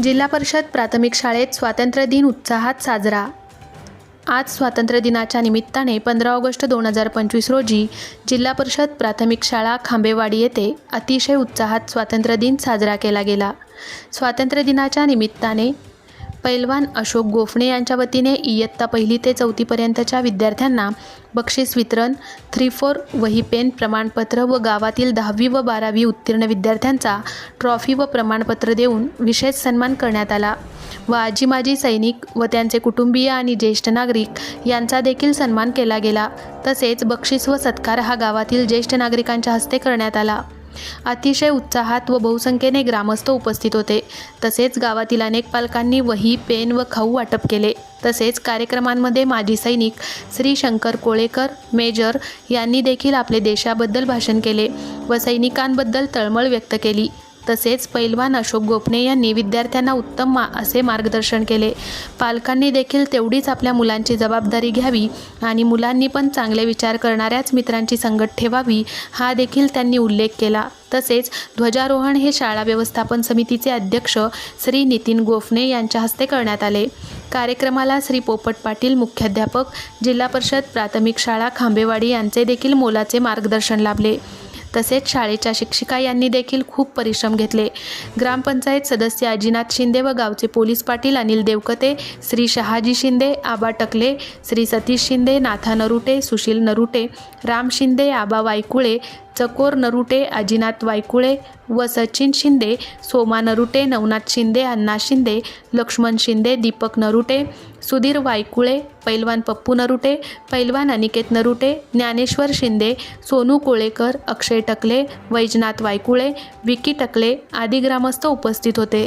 जिल्हा परिषद प्राथमिक शाळेत स्वातंत्र्य दिन उत्साहात साजरा. आज स्वातंत्र्य दिनाच्या निमित्ताने पंधरा ऑगस्ट दोन हजार पंचवीस रोजी जिल्हा परिषद प्राथमिक शाळा खांबेवाडी येथे अतिशय उत्साहात स्वातंत्र्य दिन साजरा केला गेला. स्वातंत्र्य दिनाच्या निमित्ताने पैलवान अशोक गोफणे यांच्या वतीने इयत्ता पहिली ते चौथीपर्यंतच्या विद्यार्थ्यांना बक्षीस वितरण थ्री फोर वही पेन प्रमाणपत्र व गावातील दहावी व बारावी उत्तीर्ण विद्यार्थ्यांचा ट्रॉफी व प्रमाणपत्र देऊन विशेष सन्मान करण्यात आला. व आजी माजी सैनिक व त्यांचे कुटुंबीय आणि ज्येष्ठ नागरिक यांचा देखील सन्मान केला गेला. तसेच बक्षीस व सत्कार हा गावातील ज्येष्ठ नागरिकांच्या हस्ते करण्यात आला. अतिशय उत्साहात व बहुसंख्येने ग्रामस्थ उपस्थित होते. तसेच गावातील अनेक पालकांनी वही पेन व खाऊ वाटप केले. तसेच कार्यक्रमांमध्ये माजी सैनिक श्री शंकर कोळेकर मेजर यांनी देखील आपले देशाबद्दल भाषण केले व सैनिकांबद्दल तळमळ व्यक्त केली. तसेच पैलवान अशोक गोपणे यांनी विद्यार्थ्यांना उत्तम मा असे मार्गदर्शन केले. पालकांनी देखील तेवढीच आपल्या मुलांची जबाबदारी घ्यावी आणि मुलांनी पण चांगले विचार करणाऱ्याच मित्रांची संगत ठेवावी हा देखील त्यांनी उल्लेख केला. तसेच ध्वजारोहण हे शाळा व्यवस्थापन समितीचे अध्यक्ष श्री नितीन गोफणे यांच्या हस्ते करण्यात आले. कार्यक्रमाला श्री पोपट पाटील मुख्याध्यापक जिल्हा परिषद प्राथमिक शाळा खांबेवाडी यांचे देखील मोलाचे मार्गदर्शन लाभले. तसेच शाळेच्या शिक्षिका यांनी देखील खूप परिश्रम घेतले. ग्रामपंचायत सदस्य अजिनाथ शिंदे व गावचे पोलीस पाटील अनिल देवकते श्री शहाजी शिंदे आबा टकले श्री सतीश शिंदे नाथा नरुटे सुशील नरुटे राम शिंदे आबा वायकुळे चकोर नरुटे अजिनाथ वायकुळे व सचिन शिंदे सोमा नरुटे नवनाथ शिंदे अण्णा शिंदे लक्ष्मण शिंदे दीपक नरुटे सुधीर वायकुळे पैलवान पप्पू नरुटे पैलवान अनिकेत नरुटे ज्ञानेश्वर शिंदे सोनू कोळेकर अक्षय टकले वैजनाथ वायकुळे विकी टकले आदी ग्रामस्थ उपस्थित होते.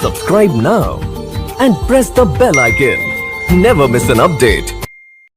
Subscribe now and press the bell icon never miss an update